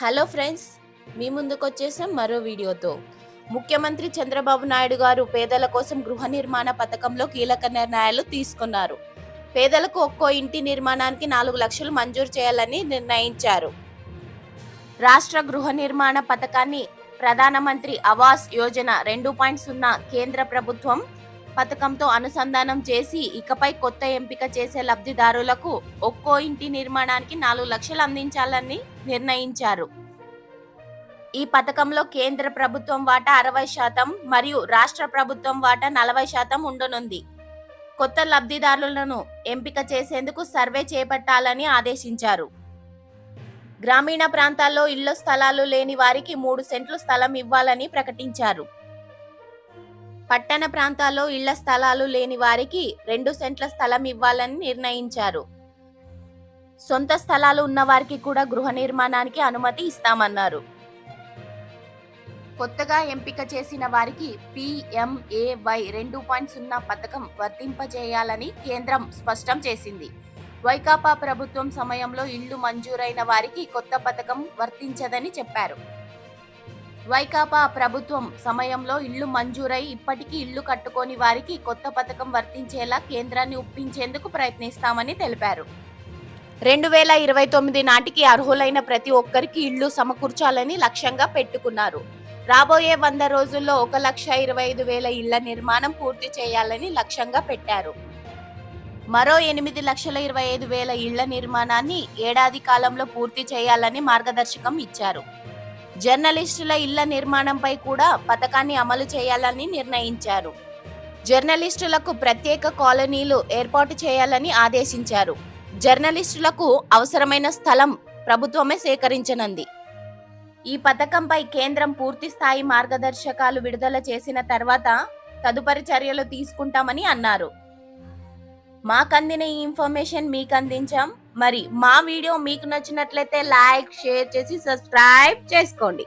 Hello friends మీ ముందుకు వచ్చేసాం మరో వీడియోతో. ముఖ్యమంత్రి చంద్రబాబు నాయుడు గారు పేదల కోసం గృహ నిర్మాణ పథకంలో కీలక నిర్ణయాలు తీసుకున్నారు. పేదలకు ఒక్కో ఇంటి నిర్మాణానికి నాలుగు లక్షలు మంజూరు చేయాలని నిర్ణయించారు. రాష్ట్ర గృహ నిర్మాణ పథకాన్ని ప్రధానమంత్రి ఆవాస్ యోజన రెండు పాయింట్ సున్నా కేంద్ర ప్రభుత్వం పథకంతో అనుసంధానం చేసి ఇకపై కొత్త ఎంపిక చేసే లబ్ధిదారులకు ఒక్కో ఇంటి నిర్మాణానికి నాలుగు లక్షలు అందించాలని నిర్ణయించారు. ఈ పథకంలో కేంద్ర ప్రభుత్వం వాటా అరవై శాతం మరియు రాష్ట్ర ప్రభుత్వం వాటా నలభై శాతం ఉండనుంది. కొత్త లబ్ధిదారులను ఎంపిక చేసేందుకు సర్వే చేపట్టాలని ఆదేశించారు. గ్రామీణ ప్రాంతాల్లో ఇళ్ళ స్థలాలు లేని వారికి మూడు సెంట్లు స్థలం ఇవ్వాలని ప్రకటించారు. పట్టణ ప్రాంతాల్లో ఇళ్ళ స్థలాలు లేని వారికి రెండు సెంట్ల స్థలం ఇవ్వాలని నిర్ణయించారు. సొంత స్థలాలు ఉన్నవారికి కూడా గృహ నిర్మాణానికి అనుమతి ఇస్తామన్నారు. కొత్తగా ఎంపిక చేసిన వారికి పిఎంఏవై రెండు పాయింట్ సున్నా పథకం వర్తింపజేయాలని కేంద్రం స్పష్టం చేసింది. వైకాపా ప్రభుత్వం సమయంలో ఇళ్ళు మంజూరైన వారికి కొత్త పథకం వర్తించదని చెప్పారు. వైకాపా ప్రభుత్వం సమయంలో ఇళ్ళు మంజూరై ఇప్పటికీ ఇళ్ళు కట్టుకోని వారికి కొత్త పథకం వర్తించేలా కేంద్రాన్ని ఒప్పించేందుకు ప్రయత్నిస్తామని తెలిపారు. రెండు వేల ఇరవై తొమ్మిది నాటికి అర్హులైన ప్రతి ఒక్కరికి ఇళ్ళు సమకూర్చాలని లక్ష్యంగా పెట్టుకున్నారు. రాబోయే వంద రోజుల్లో ఒక లక్ష ఇరవై ఐదు వేల ఇళ్ళ నిర్మాణం పూర్తి చేయాలని లక్ష్యంగా పెట్టారు. మరో ఎనిమిది లక్షల ఇరవై ఐదు వేల ఇళ్ళ నిర్మాణాన్ని ఏడాది కాలంలో పూర్తి చేయాలని మార్గదర్శకం ఇచ్చారు. జర్నలిస్టుల ఇళ్ళ నిర్మాణంపై కూడా పథకాన్ని అమలు చేయాలని నిర్ణయించారు. జర్నలిస్టులకు ప్రత్యేక కాలనీలు ఏర్పాటు చేయాలని ఆదేశించారు. జర్నలిస్టులకు అవసరమైన స్థలం ప్రభుత్వమే సేకరించనుంది. ఈ పథకంపై కేంద్రం పూర్తి స్థాయి మార్గదర్శకాలు విడుదల చేసిన తర్వాత తదుపరి చర్యలు తీసుకుంటామని అన్నారు. మాకందిన ఈ ఇన్ఫర్మేషన్ మీకు అందించాం మరి మా వీడియో మీకు నచ్చినట్లయితే లైక్ షేర్ చేసి సబ్స్క్రైబ్ చేసుకోండి.